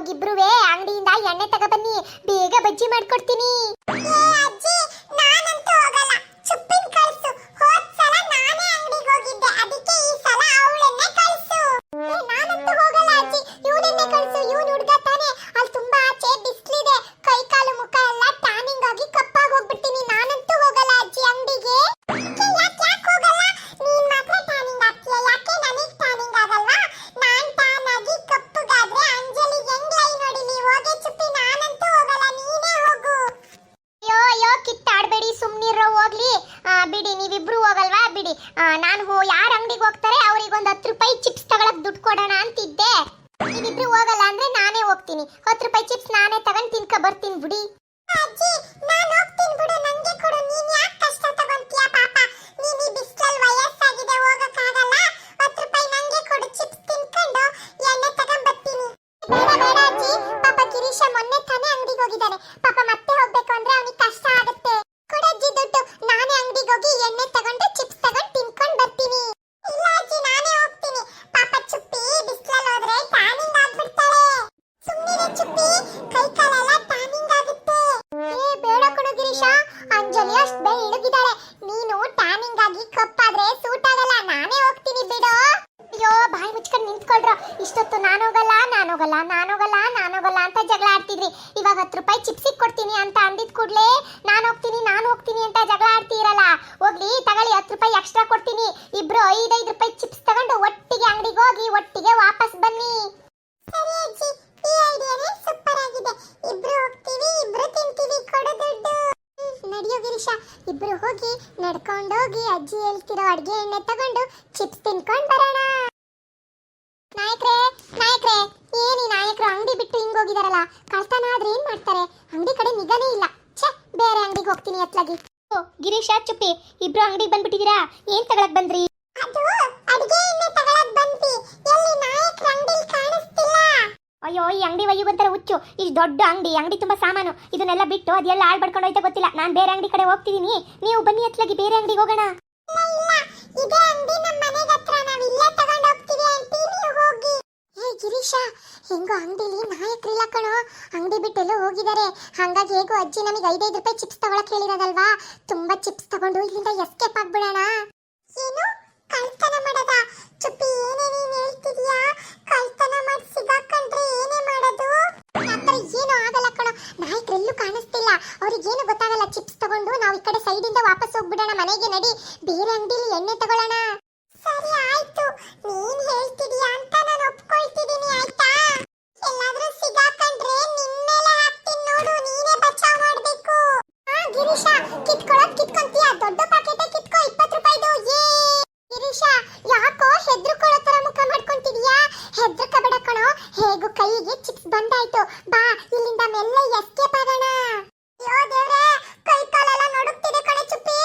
ಹೋಗಿಬ್ರುವೆ ಅಂಗಡಿಯಿಂದ ಎಣ್ಣೆ ತಗೊಬನ್ನಿ ಬೇಗ ಬಜ್ಜಿ ಮಾಡ್ಕೊಡ್ತೀನಿ. ಅಜ್ಜಿ ನಾನಂತೂ ಬಿಡಿ. ಅಜ್ಜಿ ನಾನು ಗಿರೀಶ ಅಂಜಲಿ ಅಷ್ಟ್ ಬೆಳ್ಳಗಿದ್ದಾಳೆ ನೀನು ಟ್ಯಾನಿಂಗ್ ಆಗಿ ಕಪ್ಪಾದ್ರೆ ಸೂಟ್ ಆಗಲ್ಲ. ನಾನೇ ಹೋಗ್ತೀನಿ ಬಿಡು. ಅಯ್ಯೋ, ಬಾಯಿ ಮುಚ್ಕೊಂಡು ನಿಂತ್ಕೊಳ್ರು. ಇಷ್ಟೊತ್ತು ನಾನೋಗಲ್ಲ ನಾನೋಗಲ್ಲ ನಾನೋಗಲ್ಲ ನಾನೋಗಲ್ಲ ಅಂತ ಜಗಳ ಆಡ್ತಿದ್ರಿ. ಇವಾಗ ಹತ್ತು ರೂಪಾಯಿ ಚಿಪ್ಸಿಗೆ ಕೊಡ್ತೀನಿ ಅಂತ ಅಂದಿದ್ ಕೂಡಲೇ ನಾನು ಹೋಗ್ತೀನಿ ನಾನು ಹೋಗ್ತೀನಿ ಅಂತ ಜಗಳ ಆಡ್ತೀರಲ್ಲ ಹೋಗ್ಲಿ ತಗೊಳ್ಳಿ ಹತ್ತು ರೂಪಾಯಿ ಎಕ್ಸ್ಟ್ರಾ ಕೊಡ್ತೀನಿ ಇಬ್ರು ಐದೈದು ರೂಪಾಯಿ ಚಿಪ್ಸ್ ತಗೊಂಡು ಒಟ್ಟಿಗೆ ಅಂಗಡಿಗೆ ಹೋಗಿ ಒಟ್ಟಿಗೆ ವಾಪಸ್ ಬನ್ನಿ ಸರಿ ಅಜ್ಜಿ ಈ ಐಡಿಯಾನೇ ಸೂಪರ್ ಆಗಿದೆ ಇಬ್ರು ಹೋಗ್ತೀವಿ ಇಬ್ರು ತಿಂತೀವಿ ಕೊಡು ದುಡ್ಡು ನಡೆಯೋ ಗಿರೀಶ ಇಬ್ರು ಹೋಗಿ ನಡ್ಕೊಂಡೋಗಿ ಅಜ್ಜಿ ಹೇಳ್ತಿರೋ ಅಡ್ಗೆ ಎಣ್ಣೆ ತಗೊಂಡು ಚಿಪ್ಸ್ ತಿನ್ಕೊಂಡ್ ಬರೋಣ. ನಾಯಕ್ರೆ ನಾಯಕ್ರೆ, ಏನಿ ನಾಯಕರು ಅಂಗಡಿ ಬಿಟ್ಟು ಹಿಂಗ್ ಹೋಗಿದಾರಲ್ಲ, ಕಳ್ತನ ಆದ್ರೆ ಏನ್ ಮಾಡ್ತಾರೆ? ಅಂಗಡಿ ಕಡೆ ನಿಗನೇ ಇಲ್ಲ. ಛೆ, ಬೇರೆ ಅಂಗಡಿಗೆ ಹೋಗ್ತೀನಿ ಅತ್ಲಾಗಿ. ಓ, ಗಿರೀಶ, ಚುಪ್ಪಿ, ಇಬ್ರು ಅಂಗಡಿಗೆ ಬಂದ್ಬಿಟ್ಟಿದೀರಾ? ಏನ್ ತಗೊಳಕ್ ಬಂದ್ರಿ? ಅದು, ಅಡಿಗೆ ಎಣ್ಣೆ ತಗೊಳಕ್ ಬಂದ್ವಿ. ಎಲ್ಲಿ ನಾಯಕ್ ಅಂಗಡಿ ಕಾಣಿಸ್ತಿಲ್ಲ. ಅಯ್ಯೋ ಈ ಅಂಗಡಿ ಒಯ್ಯು ಬಂತಾರೆ ಹುಚ್ಚು. ಇಷ್ಟು ದೊಡ್ಡ ಅಂಗಡಿ ಅಂಗಡಿ ತುಂಬಾ ಸಾಮಾನು. ಇದನ್ನೆಲ್ಲ ಬಿಟ್ಟು ಅದೆಲ್ಲ ಹಾಳು ಬಡ್ಕೊಂಡು ಹೋಯ್ತಾ ಗೊತ್ತಿಲ್ಲ. ನಾನು ಬೇರೆ ಅಂಗಡಿ ಕಡೆ ಹೋಗ್ತಿದೀನಿ. ನೀವು ಬನ್ನಿ ಅತ್ಲಾಗಿ ಬೇರೆ ಅಂಗಡಿಗೆ ಹೋಗೋಣ. ಇದೇ ಅಂಗಡಿ ನಮ್ಮ ಮನೆಗೆ ಹತ್ರ. ನಾವು ಇಲ್ಲೇ ತಗೊಂಡು ಹೋಗ್ತೀವಿ ಆಂಟಿ ನೀವು ಹೋಗಿ. ಹೇ ಗಿರೀಶ ಹೆಂಗೋ ಅಂಗಡಿಲಿ ನಾಯಕರಿಲ್ಲ ಕಣೋ. ಅಂಗಡಿ ಬಿಟ್ಟೆಲ್ಲೋ ಹೋಗಿದ್ದಾರೆ ಹಾಗಾಗಿ ಹೇಗೋ ಅಜ್ಜಿ ನಮಗೆ ಐದೈದು ರೂಪಾಯಿ ಚಿಪ್ಸ್ ತಗೊಳಕ್ ಹೇಳಿರೋದಲ್ವಾ ತುಂಬಾ ಚಿಪ್ಸ್ ತಗೊಂಡು ಇಲ್ಲಿಂದ ಎಸ್ಕೇಪ್ ಆಗ್ಬಿಡೋಣ. ಏನು? ಕಳ್ತನ ಮಾಡದ? ಚುಪ್ಪಿ ಏನೇ ನೀನ್ ಹೇಳ್ತಿದ್ಯಾ? ಕಳ್ತನ ಮಾಡಿ ನಾಯಕರೆಲ್ಲೂ ಕಾಣಿಸ್ತಿಲ್ಲ. ಅವ್ರಿಗೇನು ಗೊತ್ತಾಗಲ್ಲ ಚಿಪ್ಸ್ ತಗೊಂಡು ನಾವು ಈ ಕಡೆ ಸೈಡ್ ಇಂದ ವಾಪಸ್ ಹೋಗ್ಬಿಡೋಣ, ಮನೆಗೆ ನಡಿ. ಬೇರೆ ಅಂಗಡಿಲಿ ಎಣ್ಣೆ ತಗೊಳ್ಳೋಣ. ಸರಿ ಆಯ್ತು. ನೀನ್ ಹೇಳ್ತಿದೀಯ ಅಂತ ನಾನು ಒಪ್ಕೊಳ್ತಿದೀನಿ, ಆಯ್ತಾ? ಎಲ್ಲಾದ್ರೂ ಸಿಗಾಕೊಂಡ್ರೆ ನಿನ್ ಹಾಕ್ತೀನಿ ನೋಡು, ನೀನೇ ಬಚಾವ್ ಮಾಡ್ಬೇಕು. ಹಾ ಗಿರೀಶ ಕಿತ್ಕೊಳ್ಳೋದ್ ಕಿತ್ಕೊಂತೀಯ? ದೊಡ್ಡ ಪ್ಯಾಕೆಟ್ ಕಿತ್ಕೋ, ಇಪ್ಪತ್ತು ರೂಪಾಯಿದು. ಏ ಗಿರೀಶ, ಯಾಕೋ ಹೆದ್ರುಕೊಳ್ಳೋ ತರ ಮುಖ ಮಾಡ್ಕೊಂತಿದ್ಯಾ? ಹೆದ್ರಕಬೇಡ ಕಣೋ. ಹೇಗೂ ಕೈಗೆ ಚಿಪ್ಸ್ ಬಂದಾಯ್ತು ಬಾ ಇಲ್ಲಿಂದ ಮೆಲ್ಲ ಎಸ್ಕೇಪ್ ಆಗೋಣ ಅಯ್ಯೋ ದೇವ್ರೇ ಕೈ ಕಾಲೆಲ್ಲ ನಡುಕ್ತಿದೆ ಕಣೆ ಚುಪ್ಪಿ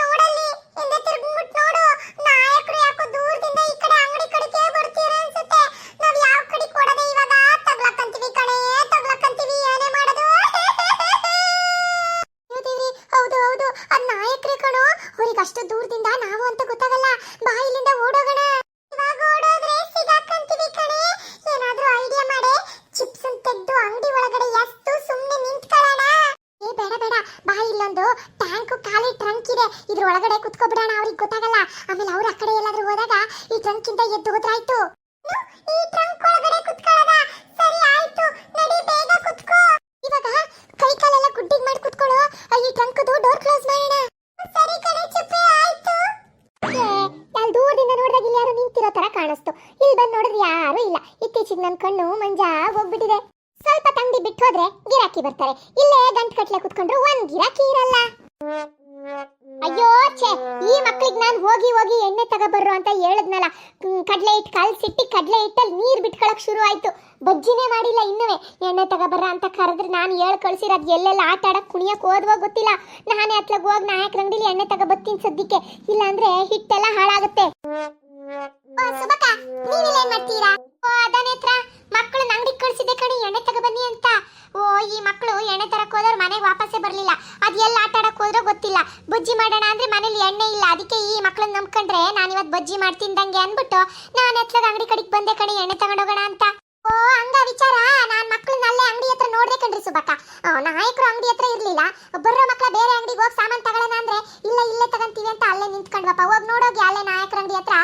ನೋಡಲ್ಲಿ ಹಿಂದೆ ತಿರ್ಗ್ಬಿಟ್ ನೋಡು ನಾಯಕರು ಯಾಕೋ ದೂರದಿಂದ ಈ ಕಡೆ ಅಂಗಡಿ ಕಡೆಗೆ ಬರ್ತೀರ ಅನ್ಸುತ್ತೆ ನಾವ್ ಯಾವ ಕಡೆ ಕೊಡದೆ ಇವಾಗ ತಗ್ಲಕ್ಕಂತೀವಿ ಕಣೆ ತಗ್ಲಕ್ಕಂತೀವಿ ಏನೇ ಮಾಡೋದು ಅಯ್ಯೋ ದೇವ್ರಿ, ಹೌದು ಹೌದು ಅದ್ ನಾಯಕರೇ ಕಣೋ ಅವ್ರಿಗೆ ಅಷ್ಟು ದೂರದಿಂದ ನಾವು ಅಂತ ಗೊತ್ತಾಗಲ್ಲ ಬಾ ಇಲ್ಲಿಂದ ಓಡೋಗೋಣ ಇವಾಗ ಓಡೋದ್ರೆ ಸಿಗಾಕಂತೀವಿ ಕಣೆ ಏನಾದ್ರೂ ಐಡಿಯಾ ಮಾಡೆ ಚಿಪ್ಸ್ ತೆಗ್ದು ಅಂಗಡಿ ಒಳಗಡೆ ಎಷ್ಟು ಸುಮ್ನೆ ನಿಂತ್ಕೊಳ್ಳೋಣ ಏ ಬೇಡ ಬೇಡ ಬಾ ಇಲ್ಲೊಂದು ಟ್ಯಾಂಕ್ ಖಾಲಿ ಟ್ರಂಕ್ ಇದೆ ಇದ್ರ ಒಳಗಡೆ ಕುತ್ಕೊಬಿಡೋಣ ಅವ್ರಿಗೆ ಗೊತ್ತಾಗಲ್ಲ ಆಮೇಲೆ ಅವ್ರ ಆ ಕಡೆ ಎಲ್ಲಾದ್ರೂ ಹೋದಾಗ ಇಂದ ಎದ್ದು ಹೋದ್ರಾಯ್ತು? ಈ ಟ್ರಂಕ್ ಒಳಗಡೆ ಕುತ್ಕೊಳ್ಳೋದ? ಸರಿ ಆಯ್ತು, ನಡಿ, ಬೇಗ ಕುತ್ಕೋ. ಇವಾಗ ಕೈ ಕಾಲೆಲ್ಲ ಗುಡ್ಡಿಗ್ ಮಾಡಿ ಕುತ್ಕೊಳ್ಳೋ? ಈ ಟ್ರಂಕ್ದು ಡೋರ್ ಕ್ಲೋಸ್ ಮಾಡೋಣ. ಸರಿ ಕಣೆ, ಚಪ್ಪೆ, ಆಯ್ತು. ಅಲ್ಲಿ ದೂರದಿಂದ ನೋಡಿದಾಗ ಇಲ್ಲಿ ಯಾರು ನಿಂತಿರೋ ತರ ಕಾಣಿಸ್ತು. ಇಲ್ಲಿ ಬಂದು ನೋಡಿದ್ರೆ ಯಾರು ಇಲ್ಲ. ಇತ್ತೀಚೆಗೆ ನನ್ನ ಕಣ್ಣು ಮಂಜ ಹೋಗ್ಬಿಟ್ಟಿದೆ. ಸ್ವಲ್ಪ ತಂಗಿ ಬಿಟ್ಟು ಹೋದ್ರೆ ಗಿರಾಕಿ ಬರ್ತಾರೆ. ಇಲ್ಲೇ ಗಂಟು ಕಟ್ಲೆ ಕುತ್ಕೊಂಡ್ರು ಒಂದ್ ಗಿರಾಕಿ ಇರಲ್ಲ. ಅಯ್ಯೋ, ಛೇ, ಈ ಮಕ್ಕಳಿಗೆ ನಾನು ಹೋಗಿ ಹೋಗಿ ಎಣ್ಣೆ ತಗೋಬರ್ರು ಅಂತ ಹೇಳಿದ್ನಲ್ಲ. ಕಡಲೆ ಹಿಟ್ಟು ಕಲ್ಸಿಟ್ಟು ಕಡಲೆ ಹಿಟ್ಟಲ್ಲಿ ನೀರು ಬಿಟ್ಕೊಳಕ್ ಶುರು ಆಯ್ತು. ಬಜ್ಜಿನೇ ಮಾಡಿಲ್ಲ ಇನ್ನುವೆ. ಎಣ್ಣೆ ತಗೋಬರ್ರ ಅಂತ ಕರೆದ್ರೆ ನಾನು ಹೇಳಿ ಕಳ್ಸಿರೋದು ಎಲ್ಲೆಲ್ಲ ಆಟ ಆಡಕ್ ಕುಣಿಯಕ್ ಹೋದ್ವೋ ಗೊತ್ತಿಲ್ಲ. ನಾನೇ ಅತ್ಲಾಗ ಹೋಗಿ ನಾಯಕರ ಅಂಗಡಿಲಿ ಎಣ್ಣೆ ತಗೋಬತ್ತೀನಿ ಸದ್ಯಕ್ಕೆ. ಇಲ್ಲಾಂದ್ರೆ ಹಿಟ್ಟೆಲ್ಲ ಹಾಳಾಗುತ್ತೆ. ಸುಬಕ ಮಾಡ್ತೀರಾ? ಅಂಗಡಿ ಕಣಿ, ಎಣ್ಣೆ ತಗೋಬನ್ನಿ ಅಂತ. ಓ, ಈ ಮಕ್ಕಳು ಎಣ್ಣೆ ತರಕ್ ಹೋದವ್ರು ಮನೆಗೆ ವಾಪಸ್ಸೇ ಬರಲಿಲ್ಲ. ಅದ್ ಎಲ್ಲ ಆಟ ಗೊತ್ತಿಲ್ಲ. ಬಜ್ಜಿ ಮಾಡೋಣ ಅಂದ್ರೆ ಮನೇಲಿ ಎಣ್ಣೆ ಇಲ್ಲ. ಅದಕ್ಕೆ ಈ ಮಕ್ಕಳನ್ನ ನಂಬ್ಕೊಂಡ್ರೆ ನಾನು ಇವತ್ತು ಬಜ್ಜಿ ಮಾಡ್ತಿದ್ದಂಗೆ ಅಂದ್ಬಿಟ್ಟು ನಾನು ಎತ್ಲಾಗ ಅಂಗಡಿ ಕಡೆಗೆ ಬಂದೆ ಕಣೆ ಎಣ್ಣೆ ತಗೊಂಡೋಗೋಣ ಅಂತ. ಓ ಹಂಗ ಸುಬ್ಬಕ್ಕ ಆ, ನಾಯಕರು ಅಂಗಡಿ ಹತ್ರ ಇರ್ಲಿಲ್ಲ. ಬರೋ ಮಕ್ಕಳ ಬೇರೆ ಅಂಗಡಿಗೆ ಹೋಗಿ ಸಾಮಾನ್ ತಗೊಳ್ಳೋಣ ಅಂದ್ರೆ ಇಲ್ಲ ಇಲ್ಲೇ ತಗಂತೀವಿ ಅಂತ ಅಲ್ಲೇ ನಿಂತ್ಕೊಂಡ್ವಪ್ಪ. ಹೋಗಿ ನೋಡೋಗಿ ಅಲ್ಲೇ ನಾಯಕರ ಅಂಗಡಿ ಹತ್ರ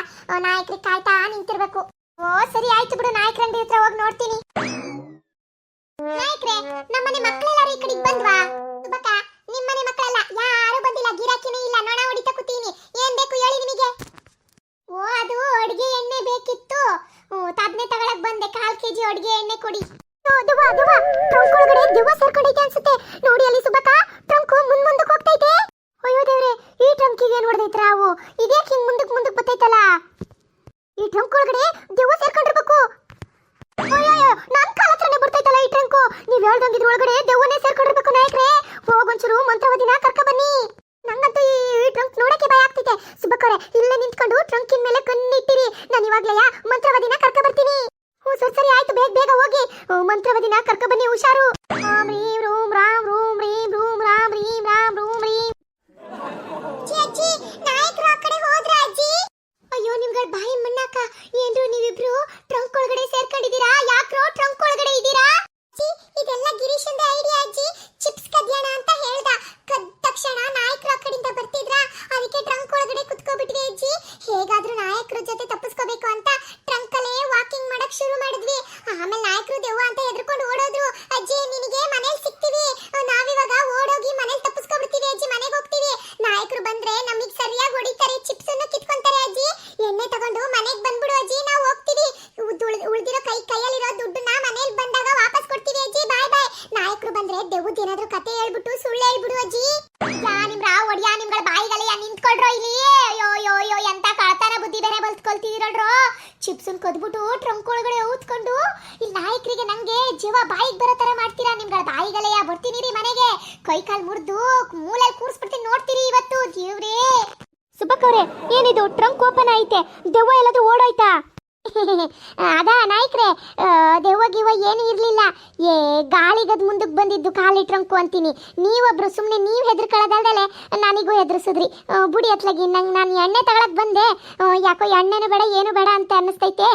ನಾಯಕರಿಗೆ ಕಾಯ್ತಾ ನಿಂತಿರ್ಬೇಕು. ಓ ಸರಿ ಆಯ್ತು ಬಿಡು ನಾಯಕರ ಅಂಗಡಿ ಹತ್ರ ಹೋಗಿ ನೋಡ್ತೀನಿ. ನಾಯಕ್ರೆ ನಮ್ಮನೆ ಮಕ್ಕಳೆಲ್ಲರೂ ಈ ಕಡೆಗೆ ಬಂದ್ವಾ ಸುಬ್ಬಕ್ಕ ನಿಮ್ಮನೆ ಮಕ್ಕಳೆಲ್ಲ ಯಾರು ಬಂದಿಲ್ಲ ಗಿರಾಕಿನೇ ಇಲ್ಲ ನೊಣ ಹೊಡಿತಾ ಕೂತೀನಿ ಏನ್ ಬೇಕು ಹೇಳಿ ನಿಮಗೆ ಓ ಅದು ಅಡಿಗೆ ಎಣ್ಣೆ ಬೇಕಿತ್ತು ತದ್ನೆ ತಗೊಳಕ್ ಬಂದೆ ಕಾಲ್ ಕೆಜಿ ಅಡಿಗೆ ಎಣ್ಣೆ ಕೊಡಿ ಓ, ದೆವ್ವ, ದೆವ್ವ, ಟ್ರಂಕ್ ಒಳಗಡೆ ದೆವ್ವ ಸೇರ್ಕೊಂಡೈತೆ ಅನ್ಸುತ್ತೆ. ನೋಡಿ ಅಲ್ಲಿ ಸುಬ್ಬಕ್ಕ ಟ್ರಂಕ್ ಮುಂದ್ ಮುಂದಕ್ಕೆ ಹೋಗ್ತೈತೆ. ಅಯ್ಯೋ ದೇವ್ರೆ, ಈ ಟ್ರಂಕಿಗೆ ಏನ್ ಹೊಡೆದೈತ್ರ ಅವು? ಇದ್ಯಾಕೆ ಹಿಂಗ್ ಮುಂದಕ್ಕೆ ಮುಂದಕ್ಕೆ ಬತ್ತೈತಲ್ಲ? ಈ ಟ್ರಂಕ್ ಒಳಗಡೆ ದೆವ್ವ ಸೇರ್ಕೊಂಡಿರ್ಬೇಕು. ಅಯ್ಯೋ ನನ್ ಕಾಲ ಹತ್ರನೇ ಬರ್ತೈತಲ್ಲ ಈ ಟ್ರಂಕು? ನೀವ್ ಹೇಳ್ದಂಗಿದ್ರ ಒಳಗಡೆ ದೆವ್ವನೇ ಸೇರ್ಕೊಂಡಿರ್ಬೇಕು ನಾಯಕ್ರೆ ಹೋಗೊಂಚೂರು ಮಂತ್ರವದಿನ ಕರ್ಕ ಬನ್ನಿ ನಂಗಂತೂ ಈ ಟ್ರಂಕ್ ನೋಡಕ್ಕೆ ಭಯ ಆಗ್ತೈತೆ ಸುಬ್ಬಕ್ಕವ್ರೆ ಇಲ್ಲೇ ನಿಂತ್ಕೊಂಡು ಟ್ರಂಕಿನ ಮೇಲೆ ಕಣ್ಣಿಟ್ಟಿರಿ ನಾನು ಇವಾಗ್ಲೆಯ ಮಂತ್ರವದಿನ ಕರ್ಕ ಬರ್ತೀನಿ ಹ್ಞೂ ಸರಿ ಸರಿ ಆಯ್ತು ಬೇಗ ಬೇಗ ಹೋಗಿ ಹ್ಞೂ, ಮಂತ್ರವದಿನ ಕರ್ಕ ಬನ್ನಿ ಹುಷಾರು ರಾಮ್ ರೀಂ ರೂಮ್ ರಾಮ್ ರೂಮ್ ರೀಂ ರೂಮ್ ರಾಮ್ ರೀಂ ರಾಮ್ ರೂಮ್ ರೀಂ ಅಜ್ಜಿ ನಾಯಕರು ಆ ಕಡೆ ಹೋದ್ರ ಅಜ್ಜಿ ಅಯ್ಯೋ ನಿಮ್ಗಳ ಬಾಯಿ ಮಣ್ಣಾಕ ಏನ್ರು ನೀವಿಬ್ರು ಟ್ರಂಕ್ ಒಳಗಡೆ ಸೇರ್ಕೊಂಡಿದ್ದೀರಾ ಯಾಕ್ರೋ ಟ್ರಂಕ್ ಒಳಗಡೆ ಇದ್ದೀರಾ ಅಜ್ಜಿ ಇದೆಲ್ಲ ಗಿರೀಶಂದ ಐಡಿಯಾ ಅಜ್ಜಿ ಚಿಪ್ಸ್ ಕದ್ಯಾಣ ಅಂತ ಹೇಳ್ದ ಕದ್ದ ತಕ್ಷಣ ನಾಯಕರು ಆ ಕಡೆಯಿಂದ ಬರ್ತಿದ್ರ ಅದಕ್ಕೆ ಟ್ರಂಕ್ ಒಳಗಡೆ ಕುತ್ಕೋಬಿಟ್ವಿ ಅಜ್ಜಿ ಹೇಗಾದ್ರೂ ನಾಯಕರ ಜೊತೆ ತಪ್ಪಿಸ್ಕೋಬೇಕು ಅಂತ ಟ್ರಂಕ್ ಅಲ್ಲೇ ವಾಕಿಂಗ್ ಮಾಡಕ್ ಶುರು ಮಾಡಿದ್ವಿ ಆಮೇಲೆ ನಾಯಕರು ದೆವ್ವ ಅಂತ ಹೆದರ್ಕೊಂಡು ಓಡೋದ್ರು ಅಜ್ಜಿ ನಿನಗೆ ಮನೇಲಿ ಸಿಗ್ತೀವಿ ನಾವಿವಾಗ ಓಡೋಗಿ ಮನೇಲಿ ತಪ್ಪಿಸ್ಕೊಬಿಡ್ತೀವಿ ಅಜ್ಜಿ ಮನೆಗೆ ಹೋಗ್ತೀವಿ ನಾಯಕರು ಬಂದ್ರೆ ನಮಗೆ ಸರಿಯಾಗಿ ಹೊಡಿತಾರೆ ಚಿಪ್ಸ್ ಅನ್ನು ಕಿತ್ಕೊಂತಾರೆ ಅಜ್ಜಿ ಎಣ್ಣೆ ತಗೊಂಡು ಮನೆಗೆ ಬಂದ್ಬಿಡು ಅಜ್ಜಿ ನಾವು ಹೋಗ್ತೀವಿ ಉಳ್- ಉಳ್ದಿರೋ ಕೈ ಕೈಯಲ್ಲಿರೋ ದುಡ್ಡನ್ನ ಮನೇಲಿ ಬಂದಾಗ ವಾಪಸ್ ಕೊಡ್ತೀವಿ ಅಜ್ಜಿ ಬಾಯ್ ಬಾಯ್ ನಾಯಕರು ಬಂದ್ರೆ ದೆವ್ವದ್ ಏನಾದ್ರೂ ಕತೆ ಹೇಳ್ಬಿಟ್ಟು ಸುಳ್ಳು ಹೇಳ್ಬಿಡು ಅಜ್ಜಿ ಯಾ ನಿಮ್ರ ಒಡಿಯಾ ನಿಮ್ಗಳ ಬಾಯಿಗಲೆಯ ನಿಂತ್ಕೊಳ್ರೋ ಇಲ್ಲಿ ಅಯ್ಯೋ ಅಯ್ಯೋ ಅಯ್ಯೋ ಎಂತ ಕಳತನ ಬುದ್ಧಿ ಬೇರೆ ಬಲ್ತ್ಕೊಳ್ತಿದಿರಲ್ರೋ ಚಿಪ್ಸನ್ ಕದ್ಬಿಟ್ಟು ಟ್ರಂಕ್ ಒಳಗಡೆ ಊದ್ಕೊಂಡು ಇಲ್ಲಿ ನಾಯಕರಿಗೆ ನಂಗೆ ಜೀವ ಬಾಯಿಗೆ ಬರೋ ತರ ಮಾಡ್ತೀರಾ? ನಿಮ್ಗಳ ಬಾಯಿಗಲೆಯ, ಬರ್ತೀನಿ ರೀ ಮನೆಗೆ. ಕೈ ಕಾಲ್ ಮುರಿದು ಮೂಲೆ ಕೂರಿಸ್ಬಿಡ್ತೀನಿ ನೋಡ್ತೀರಿ ಇವತ್ತು ಜೀವ್ರೇ ಸುಬ್ಬಕ್ಕವ್ರೆ, ಏನಿದು? ಟ್ರಂಕ್ ಓಪನ್ ಐತೆ. ದೆವ್ವ ಎಲ್ಲದು ಓಡೋಯ್ತಾ? ಅದ ನಾಯ್ಕ್ರೆ ದೆವ್ವ ಗಿವ್ವ ಏನು ಇರಲಿಲ್ಲ. ಏ, ಗಾಳಿಗದ್ ಮುಂದಕ್ಕೆ ಬಂದಿದ್ದು ಕಾಲಿಟ್ರಂಕು ಅಂತೀನಿ. ನೀವೊಬ್ರು ಸುಮ್ಮನೆ ನೀವು ಹೆದರ್ಕೊಳ್ಳೋದಲ್ದಲೆ ನನಗೂ ಹೆದರ್ಸಿದ್ರಿ. ಬುಡಿ ಅತ್ಲಾಗಿ, ನಂಗೆ ನಾನು ಎಣ್ಣೆ ತಗೊಳಕ್ ಬಂದೆ. ಯಾಕೋ ಎಣ್ಣೆನೂ ಬೇಡ, ಏನು ಬೇಡ ಅಂತ ಅನ್ನಿಸ್ತೈತೆ.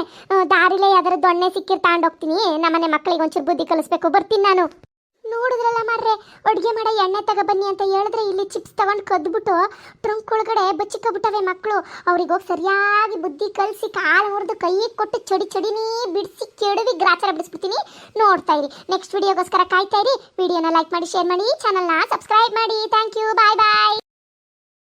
ದಾರಿಲೇ ಯಾವ್ದಾರು ದೊಣ್ಣೆ ಸಿಕ್ಕಿರ್ ತಗೊಂಡೋಗ್ತೀನಿ ನಮ್ಮನೆ ಮಕ್ಕಳಿಗೆ ಒಂಚೂರು ಬುದ್ಧಿ ಕಲಿಸ್ಬೇಕು. ಬರ್ತೀನಿ ನಾನು. ನೋಡಿದ್ರಲ್ಲ ಮಾರ್ರೆ? ಅಡುಗೆ ಮಾಡೋ ಎಣ್ಣೆ ತಗೊಬನ್ನಿ ಅಂತ ಹೇಳಿದ್ರೆ ಇಲ್ಲಿ ಚಿಪ್ಸ್ ತಗೊಂಡು ಕದ್ಬಿಟ್ಟು ಟ್ರಂಕ್ ಒಳಗಡೆ ಬಚ್ಚಿಕ್ಕಬಿಟ್ಟವೆ ಮಕ್ಕಳು ಅವ್ರಿಗೆ ಹೋಗಿ ಸರಿಯಾಗಿ ಬುದ್ಧಿ ಕಲಿಸಿ ಕಾಲು ಮುರಿದು ಕೈಗೆ ಕೊಟ್ಟು ಚಡಿ ಚಡಿನಿ ಬಿಡಿಸಿ ಕೆಡವಿ ಗ್ರಾಚಾರ ಬಿಡಿಸ್ಬಿಡ್ತೀನಿ. ನೋಡ್ತಾ ಇರಿ. ನೆಕ್ಸ್ಟ್ ವಿಡಿಯೋಗೋಸ್ಕರ ಕಾಯ್ತಾ ಇರಿ. ವಿಡಿಯೋನ ಲೈಕ್ ಮಾಡಿ ಶೇರ್ ಮಾಡಿ ಚಾನಲ್ನ ಸಬ್ಸ್ಕ್ರೈಬ್ ಮಾಡಿ. Thank you bye bye